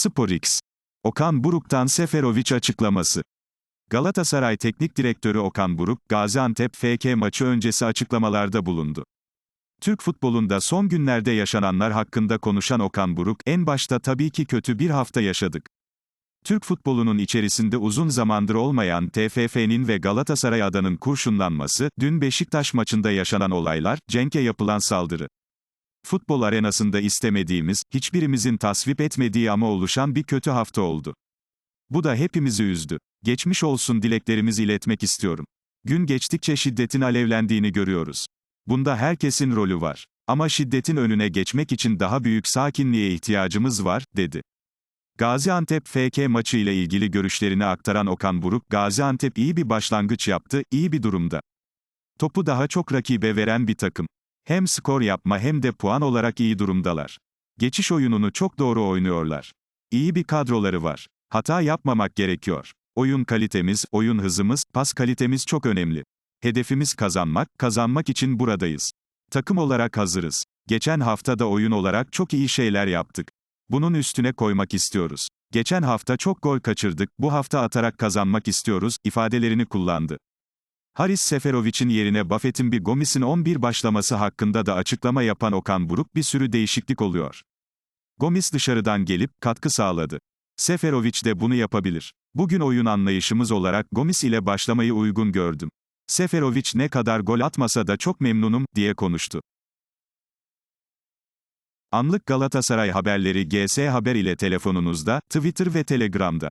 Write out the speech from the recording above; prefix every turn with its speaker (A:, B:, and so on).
A: SporX. Okan Buruk'tan Seferovic açıklaması. Galatasaray Teknik Direktörü Okan Buruk, Gaziantep FK maçı öncesi açıklamalarda bulundu. Türk futbolunda son günlerde yaşananlar hakkında konuşan Okan Buruk, en başta tabii ki kötü bir hafta yaşadık. Türk futbolunun içerisinde uzun zamandır olmayan TFF'nin ve Galatasaray adanın kurşunlanması, dün Beşiktaş maçında yaşanan olaylar, Cenk'e yapılan saldırı. Futbol arenasında istemediğimiz, hiçbirimizin tasvip etmediği ama oluşan bir kötü hafta oldu. Bu da hepimizi üzdü. Geçmiş olsun dileklerimizi iletmek istiyorum. Gün geçtikçe şiddetin alevlendiğini görüyoruz. Bunda herkesin rolü var. Ama şiddetin önüne geçmek için daha büyük sakinliğe ihtiyacımız var, dedi. Gaziantep FK maçı ile ilgili görüşlerini aktaran Okan Buruk, Gaziantep iyi bir başlangıç yaptı, iyi bir durumda. Topu daha çok rakibe veren bir takım. Hem skor yapma hem de puan olarak iyi durumdalar. Geçiş oyununu çok doğru oynuyorlar. İyi bir kadroları var. Hata yapmamak gerekiyor. Oyun kalitemiz, oyun hızımız, pas kalitemiz çok önemli. Hedefimiz kazanmak, kazanmak için buradayız. Takım olarak hazırız. Geçen hafta da oyun olarak çok iyi şeyler yaptık. Bunun üstüne koymak istiyoruz. Geçen hafta çok gol kaçırdık, bu hafta atarak kazanmak istiyoruz, ifadelerini kullandı. Haris Seferovic'in yerine Buffett'in bir Gomis'in 11 başlaması hakkında da açıklama yapan Okan Buruk bir sürü değişiklik oluyor. Gomis dışarıdan gelip katkı sağladı. Seferovic de bunu yapabilir. Bugün oyun anlayışımız olarak Gomis ile başlamayı uygun gördüm. Seferovic ne kadar gol atmasa da çok memnunum, diye konuştu. Anlık Galatasaray haberleri GS Haber ile telefonunuzda, Twitter ve Telegram'da.